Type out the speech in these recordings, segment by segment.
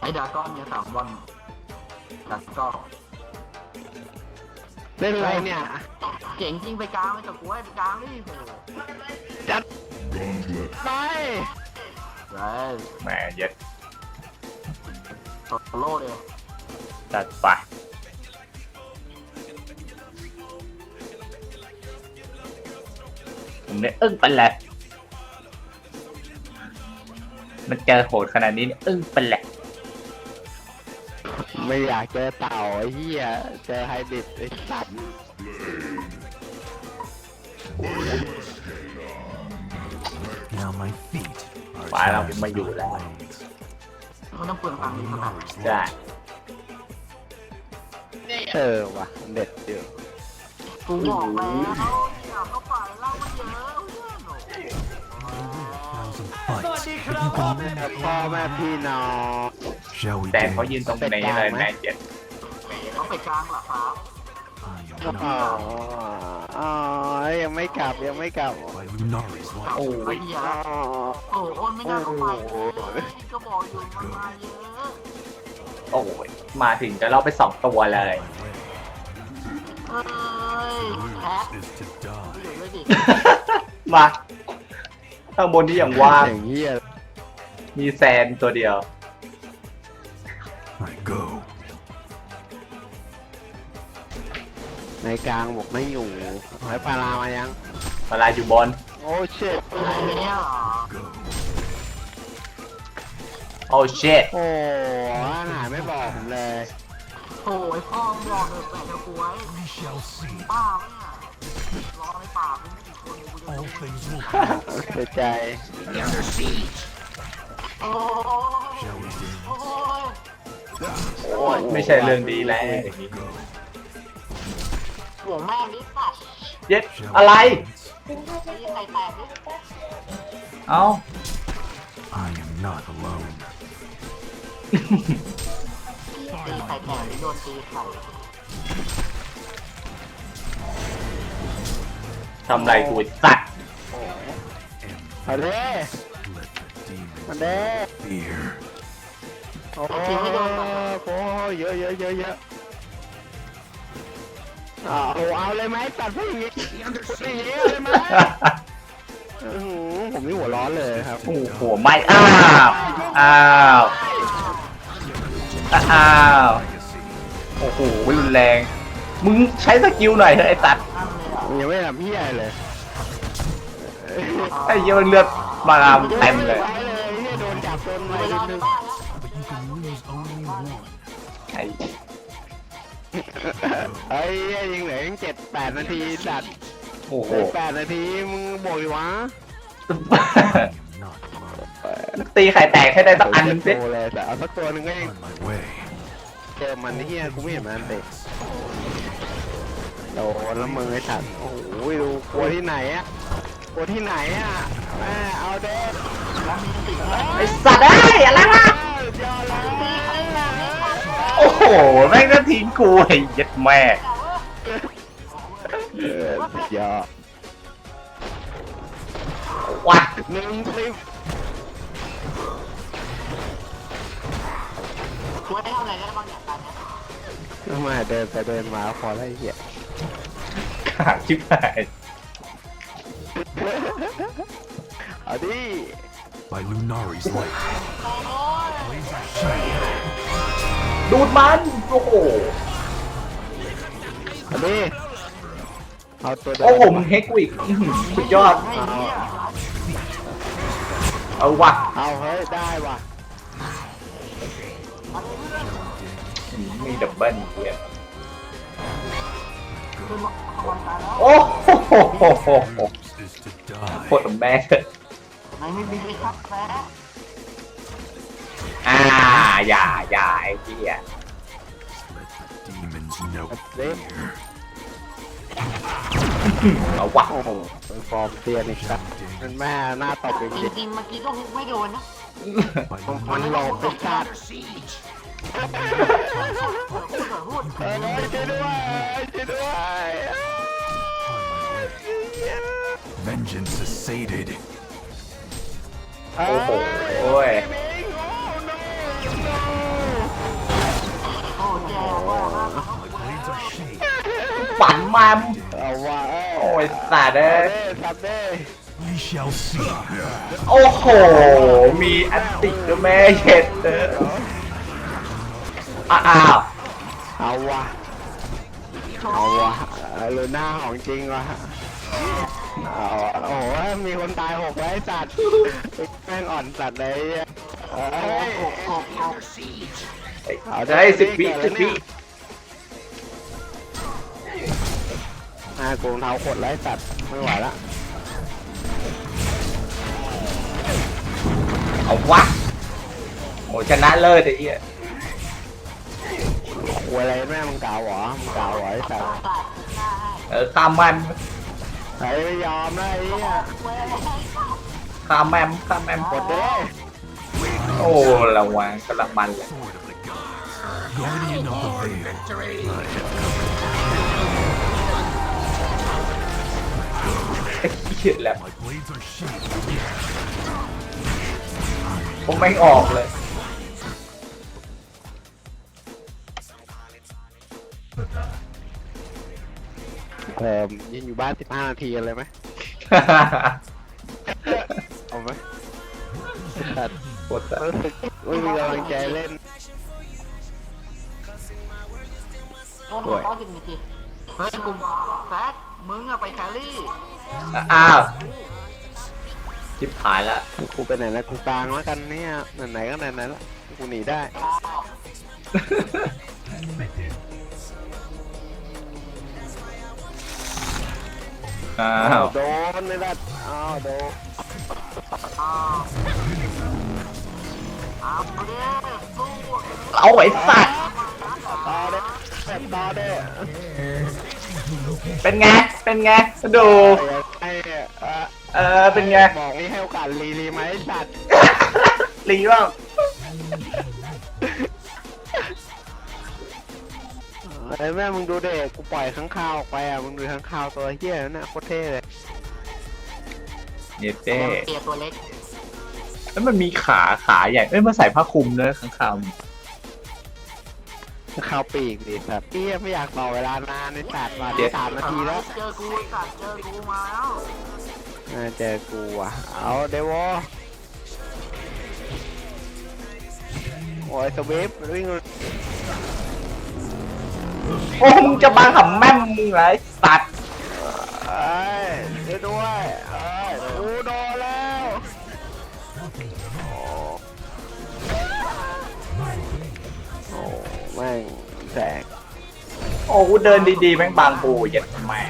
ไอ้ดราก้อนเนี่ยสามวันดราก้อนเล่นอะไรเนี่ย เจ๋งจริงไปกลางไปกับกูไอ้ไปกลางนี่โหจัดไปเฮ้ยแหมเย็ดโซโล่เลยจัดไปผมเนี่ยอึ้งไปแหละมันเจอโหดขนาดนี้เนี่ยอึ้งไปแหละ ไม่อยากเจอเต่าไอ้เหี้ยเจอไฮบริดไอ้สัตว์ Now my feet are ไปแล้วผมไม่อยู่แล้ว blades. มันต้องเปลืองตังค์ขนาดใช่เออว่ะเด็ดอยู่กูบอกแล้วเนี่ยเขาฝ่ายเล่ามาเยอะเพื่อนโอ้ Thousand fights, but you can แม่ mend. พ่อแม่พี่น้อง Shall we แต่ dance? เขายืนตรงนี้เลยแม่เจ็ดเขาไปกลางเหรอครับ I am อ๋อ not อ๋อ ยังไม่กลับยังไม่กลับ by Lunari's โอ้ light. ยเหี้ยอ๋อ โอ้โอนไม่น่าเข้าไปเลยก็บอกอยู่มันมาเยอะโอ้ยมาถึงจะเราไปสองตัวเลย My way. เอ้ยแพ้ Lose is to อ die. ยู่ด้วยดิมาข้างบนที่อย่างว่างอย่างเหี้ยมีแซนตัวเดียว ในกลางบอกไม่อยู่หอยปลาลามายังเวลาอยู่บนโอ้เชิดไอ้เนี่ยเหรอ Go. โอ้เช็ดโอ้อาหารไม่บอกผมเลยโอ้ยพ่อมึงบอกเลยแปะตะกรวย We shall see. ป้าปะเนี่ยรอในป่าเป็นไม่กี่คนกูจะ All รู้ things will pass. เสียใจ โอ้ย Shall we โอ้ dance? ยโอ้ยไม่ใช่เรื่องดีแล้วอย่างนี้ Go. ห่วงแม่งนิดสัตว์เย็ด Shall อะไร we dance? ตีไข่แตกนิดเอ้า I am not alone. ตีไข่แตกโดนตีไข่ทำไรกูไอ้สัตว์มาเด้ Let the มา demons เด้ fear. โอ้โหโอ้เยอะเยอะเยอะเยอะ เอาเอาเลยไหมตัดผู้หญิงผู้หญิงเลยไหมอื้อหือผมนี่หัวร้อนเลยครับ โอ้โหไม่อ้าวอ้าวอ้าว Legacy. โอ้โหรุนแรง มึงใช้สกิลหน่อยเถอะไอ้สัตว์นั่นเลยอะยังไม่ทำพี่ใหญ่เลยไอ้เหี้ยมันเลือดมาลามเต็มเลยไปเลยเนี่ยโดนจับโดนไปอะไรรอนิดในนึงบ้านแล้ว But you can lose only one. ไอ้ ไอ้เหี้ยยิงเหลือยังเจ็ดแปดนาทีสัตว์โอ้โหเหลือแปดนาทีมึงบอกอยู่วะ I am not alone. ตีไข่แตกให้ได้สักอันหนึงสิโเลยแต่เอาสักตัวหนึงก็ยัง On my way. เจอมันเฮียกูไม่เห็นมันเตะโดนแล้วมึงไอ้สัตว์โอ้โหดูกลัวที่ไหนอะกลัวที่ไหนอะแม่เอาเด็ดแล้วมีสติแล้วไอ้สัตว์เอ้ยอะไรวะ ยอดเลย โอ้โห แม่งก็ทิ้งกูไอ้ยัดแม่เออสุดยอดวัดหนึ่งสิบช่วยให้ทำอะไรได้บ้างเนี่ยตอนเนี้ยทำไมเดินไปเดินมาพอได้เหี้ยขาดชิบหาย เอาดิ By Lunari's light. Blades are shining. ดูดมัน โอ้โหเอาดิเอาตัวเดิโอ้โหมึงเฮกกูอีกอื้อหือสุดยอดให้เนี่ยเอาวะเอาเฮ้ยได้ว่ะมีดับเบิลเกียร์คือวันตายแล้วโอ้โห Lose is to die. โคตรแม่เถอะไหนไม่มีครับแพ้ อ่า อย่าอย่าไอ้เหี้ย Let the demons know Đấy. fear. เอาวะโอ้โหเป็นฟอร์มเตียนอีกครับเป็นแม่หน้าตบอีกจทีริงๆเมื่อกี้ก็ฮุกไม่โดนนะ By มัน Lunari's หลบไปสัตว์พูดเถอะพูดเออช่วยด้วยช่วยด้วย on my way. Vengeance is sated. โอ้โหโอ้ยไ are shaped. ฝันมันเอาว่าโอ้ยสัตว์เอ้ยสัตว์เด้ย We shall see. โอ้โห มีอันติด้วยแม่เห็ดเด้ออ้าวเอาวะเอาวะลูน่าของจริงวะโอ้โห มีคนตายหกไว้สัตว์แม่งอ่อนสัตว์เลยเอ้ย เอาได้สิบวิสิบวิอ่าโกงเท้าขดไร้สัตว์ไม่ไหวละเอาวะโอ้ชนะเลิศไอ้เหี้ยควยอะไรแม่มึงกล่าวเหรอมึงกล่าวเหรอไอ้สัตว์ตัดหน้าให้เออข้ามมันใครไม่ยอมนะไอ้เนี่ยเว้ยข้ามแมมข้ามแมมกดเด้โอ้ระวังกำลังมันเลย Guardian of the veil. I have ไอ้เหี้ยแหละ My blades are shaped. ผมไม่ออกเลย เออยืนอยู่บ้าน 15 นาทีกันเลยไหมเอาไหมสัตว์ปวดตา รู้สึกไม่มีกำลังใจเล่น โอ้โหต้องกินมีทีเฮ้ยกูแซกมึงอะไปแครี่อ้าวจิบหายละกูไปไหนแล้วกูกลางแล้วกันเนี่ยไหนๆก็ไหนๆแล้วกูหนีได้อ้าวโดนเลยละอ้าวโดนอ้าวเอาเด้สู้เอาไอ้สัตว์ ต่อเด้ต่อเด้เป็นไง เป็นไงดู ไอ้เอ่อเออ เป็นไงบอกนี่ให้โอกาสรีรีไหมไอ้สัตว์ลีบ้างไอ้แม่มึงดูเด็กกูปล่อยข้างคาวออกไปอะมึงดูข้างคาวตัวเฮี้ยนั่นน่ะโคตรเท่เลยเยเต้เตียตัวเล็ก แล้วมันมีขาขาใหญ่เอ้ยมาใส่ผ้าคลุมเลยข้างคาว ข้างคาวปีกดิสัตว์เฮี้ยไม่อยากต่อเวลานานในสัตว์มาที่สามนาทีแล้วเจอกูสัตว์เจอกูมาแล้วอ่าเจอกูอะ เอาเดวอโอ้ยสวิฟต์วิ่งโอ้มึงจะมาขำแม่มมึงเหรอไอ้สัตว์ เอ้ยช่วยด้วยเอ้ยกูโดน แสกโอ้กูเดินดีๆ แม่งบางปูเหย็ดแม่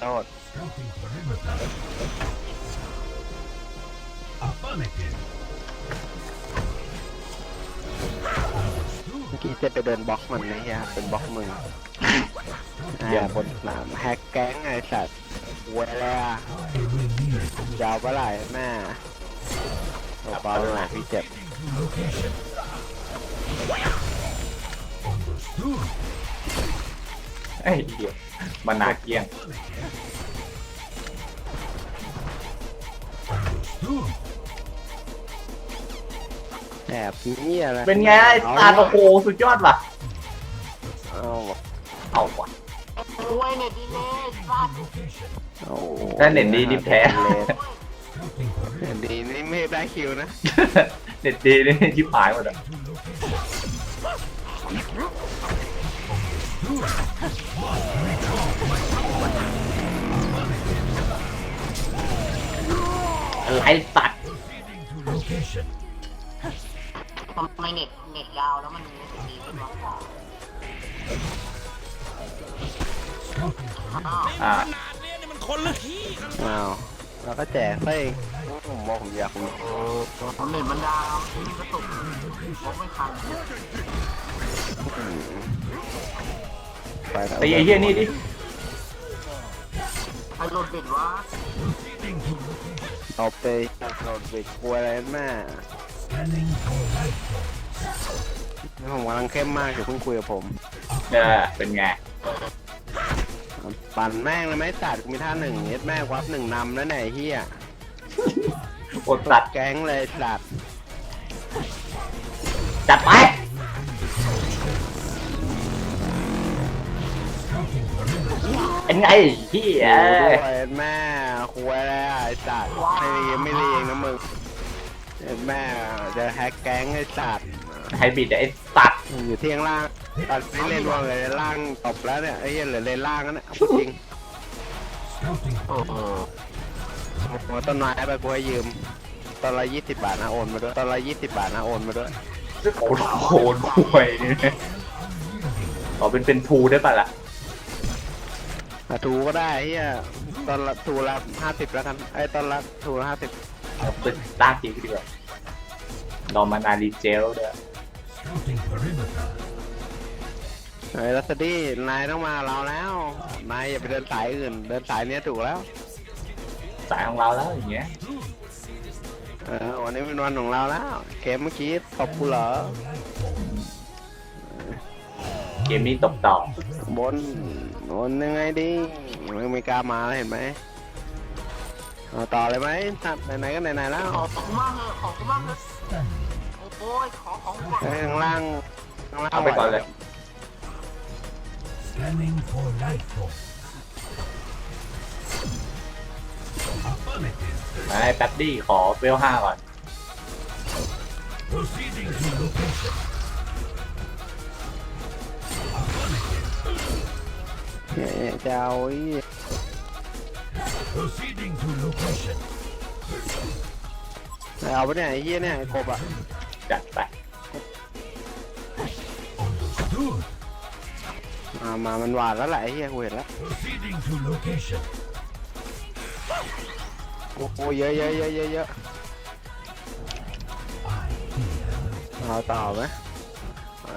โทษเมื่อกี้จะไปเดินบล็อกมันนะเฮียเป็นบล็อกมึงอ่าบนสนามแฮกแก๊งไอ้สัตว์เวลายาวปะไหล่แม่เบาๆหน่อยพี่เจ็บ ไอ้เหี้ยมานาเกลี้ยงแอบนี่อะไรเป็นไงไอ้สัตว์โอ้โหสุดยอดว่ะ เอาว่ะเอาว่ะด้วยเน็ตดีเลยสัตว์เอาถ้าเน็ตดีดิบแท้เน็ตดีนี่ไม่ได้คิวนะเด็ดดีนี่ชิบหายหมดอะ อะไรสัตว์ทำไมเน็ตเน็ตยาวแล้วมันรู้สึกดีขึ้นวะอ้าวอ่าอ้าวแล้วก็แจกไส้ผมบอกผมอยากผมเน็ตมันดาวกระตุกมองไม่ทัน ไปแล้วตีไอ้เหี้ยนี่ดิใครโหลดเบ็ดวะเอาไปโหลดเบ็ดกลัวอะไรแม่ผมกำลังเข้มมากอยู่เพิ่งคุยกับผมเออเป็นไงปั่นแม่งเลยไหมสัตว์กูมีท่าหนึ่งเย็ดแม่งวับหนึ่งนำแล้วไหนเฮียอดตัดแก๊งเลยสั เป็นไงพี่โอ้เอ้ยยแม่คุยแล้วไอ้สัตว์ไม่รีไม่รีเองนะมึงแม่จะแฮกแก๊งไอ้สัตว์ไฮบริดไอ้สัตว์อยู่ที่ข้างล่างตอนนี้เล่นรวมเลยล่างตบแล้วเนี่ยไอ้เหี้ยเหลือเล่นล่างนั่นแหละเอาจริง Scouting โอ้โหโอ้ต้นไม้ไปกูให้ยืมตอนละยี่สิบบาทนะโอนมาด้วยตอนละยี่สิบบาทนะโอนมาด้วยโอ้โหห่วยเนี่ยขอเป็นเป็นทูได้ป่ะล่ะ อะทูก็ได้เฮียตอนละทูละห้าสิบแล้วกันไอ้ตอนละทูละห้าสิบเอาเป็นต้าจริงดีกว่าลองมานารีเจลด้วย Scouting perimeter. ไอ้รัสดี้นายต้องมาเราแล้วนายอย่าไปเดินสายอื่น เดินสายเนี้ยถูกแล้วสายของเราแล้วอย่างเงี้ยเออวันนี้เป็นวันของเราแล้วเกมเมื่อกี้ตบกูเหรอเกมนี้ตบต่อบน บนยังไงดีไม่ไม่กล้ามาแล้วเห็นไหมเอาต่อเลยไหมสัตว์ไหนๆก็ไหนๆแล้วขอของมากเลยของมากเลยโอ้ยขอของก่อนเอ้ยข้างล่างข้างล่างเอาไปก่อนเลย Scanning for life force. Affirmative. มาให้แป๊บดี้ขอเวลห้าก่อน Proceeding to location. Affirmative. เนี่ยจะเอาไอ้ Proceeding to location. เอาไปเนี่ยไอ้เหี้ยเนี่ยไอ้กบอะจัดไป Understood. มามามันหวานแล้วแหละไอ้เหี้ยกูเห็นแล้ว Proceeding to location. โอ้โหเยอะเยอะเยอะเยอะเยอะเอาต่อไหม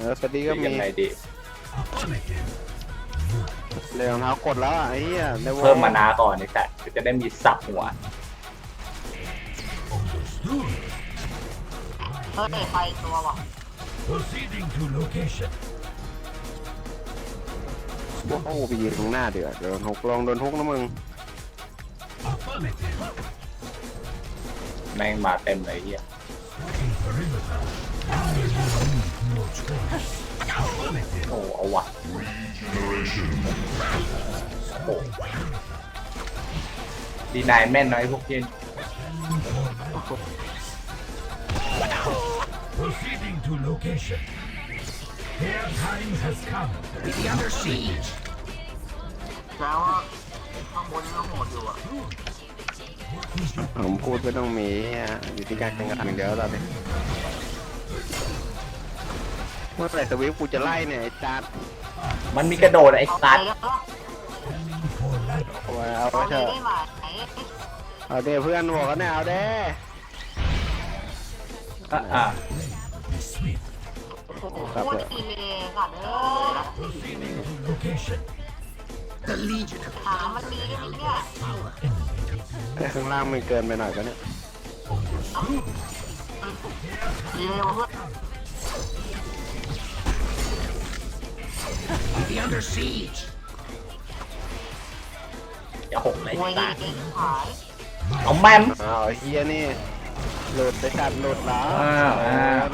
แล้วสวัสดีก็ยัมีงไงดี เรือรองเท้ากดแล้วอะไอ้เหี้ยในวงเพิ่มมานาก่อนในแต่จะได้มีสับหัว Understood. เฮ้ยใครตัววะ Proceeding to location. โอ้โหไปยืนตรงหน้าเดือดโดนฮุกลองโดนฮุกนะมึง Affirmative. แม่งมาเต็มเลยเฮีย Scouting perimeter. No choice. Affirmative. โอ้เอาวะโอ้ดีนายแม่นน้อยพวกเพี้ยน Proceeding to location. Their time has come. Be under siege. แล้วว่าข้างบนยังโหดอยู่อะผมพูดไม่ต้องมีเหี้ยอยู่ที่การกระทำอย่างเดียวตอนนี้ เมื่อไหร่สวิฟกูจะไล่เนี่ยไอ้จัดมันมีกระโดดไอ้เอาไปสัตว์แล้ว For life. เอาไว้เอาตอไว้นเถนี้อะได้ไหมเอาเด้เพื่อนบอกกันเนี่ยเอาเด้อะอะ Be swift. โอ้โหโคตรดีเลยค่ะเด้อ Proceeding to location. ถามมันมีได้ไหมเนี่ยไอ้ข้างล่างมันเกินไปหน่อยปะเนี่ย ดีเลยว่ะเพื่อนอย่าหกเลยมวยไอ้ดีสัตว์เก่งขายเอาแม่ม อ้าวไอ้เฮียนี่หลุดไปจัดหลุดเหรออ้าวอ้าว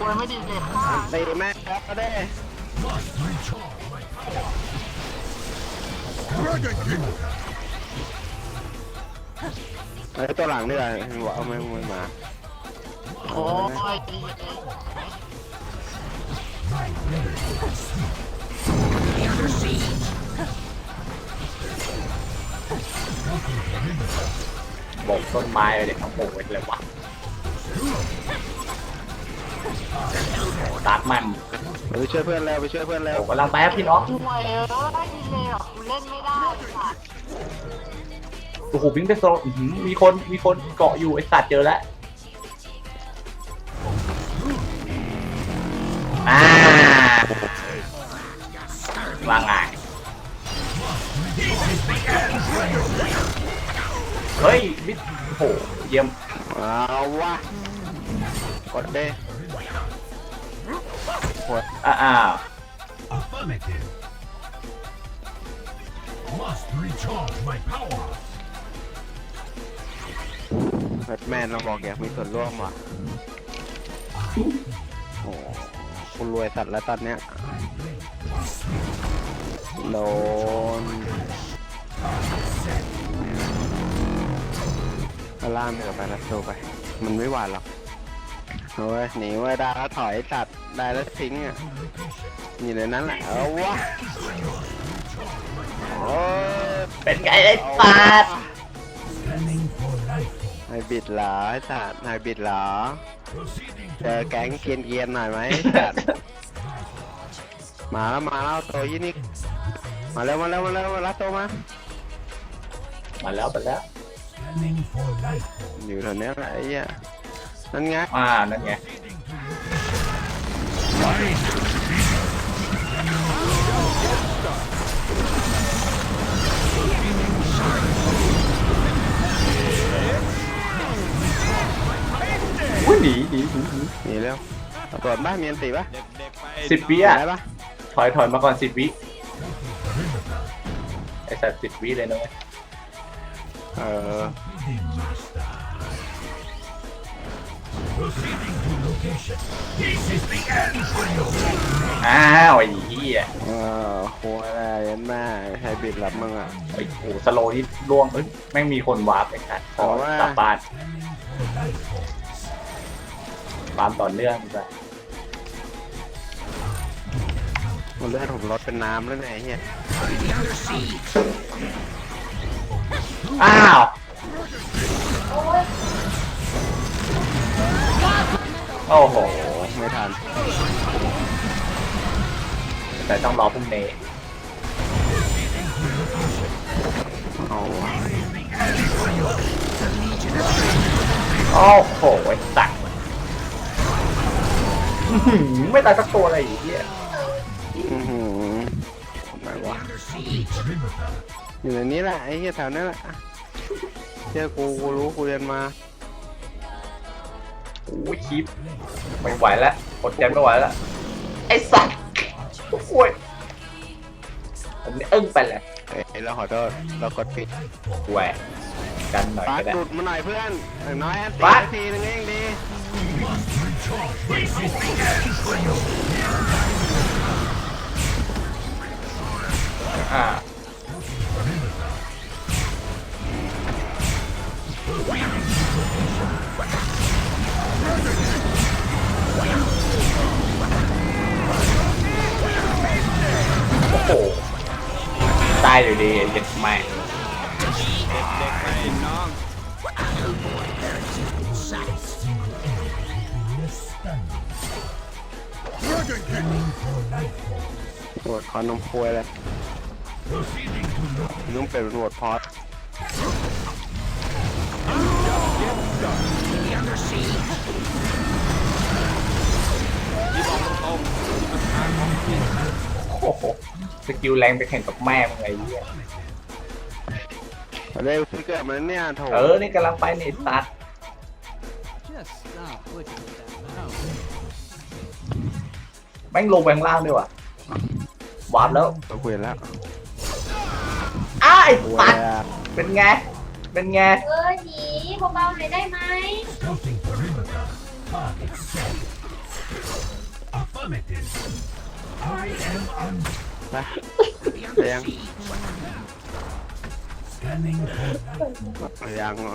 มวยไม่ดีเด็ดมากตีแม่งครับก็ได้ Must recharge my power. ไอ้ตัวหลังนี่แหละบอกเอาไม่ไม่มา โอ้ยดีเลย My blade is swift. บอกต้นไม้ไปเลยทั้งโป่งไปเลยวะตัดมันไปช่วยเพื่อนแล้วไปช่วยเพื่อนแล้วโอ้กำลังไปครับพี่น้องมวยเออดีเลยอะกูเล่นไม่ได้ค่ะโอ้โหวิ่งไปโซนอื้อหือมีคนมีคนเกาะอยู่ไอ้สัตว์เจอแล้ว ว่าไงเฮ้ยมิดโอ้โหเยี่ยมเอาวะกดเด้อ่าอ่า Affirmative. Must recharge my power. แบทแมนเราบอกอยากมีส่วนร่วมว่ะโอ้คุณรวยสัตว์แล้วตอนเนี้ย โดนเอาล่ามเถอะไปนะโซไป มันไม่หวานหรอกโอ้ยหนีไว้ได้แล้วถอยตัดได้แล้วทิ้งอะอยู่ในนั้นแหละเอาวะโอ้ยเป็นไงไอ้สัตว์ Scanning for life form. นายบิดเหรอไอ้สัตว์นายบิดเหรอเจอแก๊งเกรียนเกียนๆหน่อยไหมไอ้สัตว์มาแล้วมาแล้วตัวยี่นี่ มาแล้วมาแล้วมาแล้วมาแล้วตัวมามาแล้วไปแล้ว scanning for life form. อยู่แถวเนี้ยแหละไอ้เหี้ยนั่นไงอ่านั่นไงอุ้ยหนีหนีหนีหนีหนีเร็วเอาตรวจบ้านมีอันตีปะสิบวิอะอะ ได้ปะถอยถอยมาก่อนสิบวิไอ้ สัตว์สิบวิเลยนะเว้ยเออ Leading master. Proceeding to location. This is the end for you. อ้าวไอ้เหี้ยเออโหัวอะไรยันแม่ใครบิดหลับมึงอะ ไอ้โอ้สโลว์นี่ล่วงเอ้ยแม่งมีคนวาร์ปไอ้สัตว์ขอเอาว่ากลับบ้าน For life form. ตามต่อเนื่องไป มันเลือดผมลดเป็นน้ำแล้วไงเฮียอ้าว โอ้โห ไม่ทัน แต่ต้องรอพรุ่งนี้เอาว่ะโอ้โหไอ้สัตว์อื้อหือไม่ตายสักตัวเลยไอ้เหี้ย อยู่ในนี้แหละไอ้เฮียแถวนี้แหละเชื่อกูกูรู้กูเรียนมาโอ้ยคลิปไม่ไหวแล้วอดใจไม่ไหวแล้วไอ้สัตว์โอ้ยอันนี้อึ้งไปเลยเอ้ยเราขอโทษเรากดผิดแหวกกันหน่อยปาก็ได้ดูดมาหน่อยเพื่อนอย่างน้อยอันตีปาดนาทีนึงเองดี อ่าโอ้โหตายอยู่ดีเจ็ดแม่ง Scanning for life form. หนวดคอนมควยเลย Proceeding to location. นุ่มเป็นหนวดพอดโอ้โหสกิลแรงไปแข่งกับแม่มึงไงเหี้ยเร็วที่เกิดมันเนี่ยโถเออ นี่กำลังไปในตัด Just stop looking at that mouse. แม่งลงไปข้างล่างด้วยว่ะวาร์ปแล้วเราคุยแล้ว อ้ายคุยตัดแล้วเป็นไง เป็นไง เออหนีเบาๆหน่อยได้ไหม Scouting perimeter. Target set. Affirmative. I am on ไปไปยัง scanning for life. ไปยังเหรอ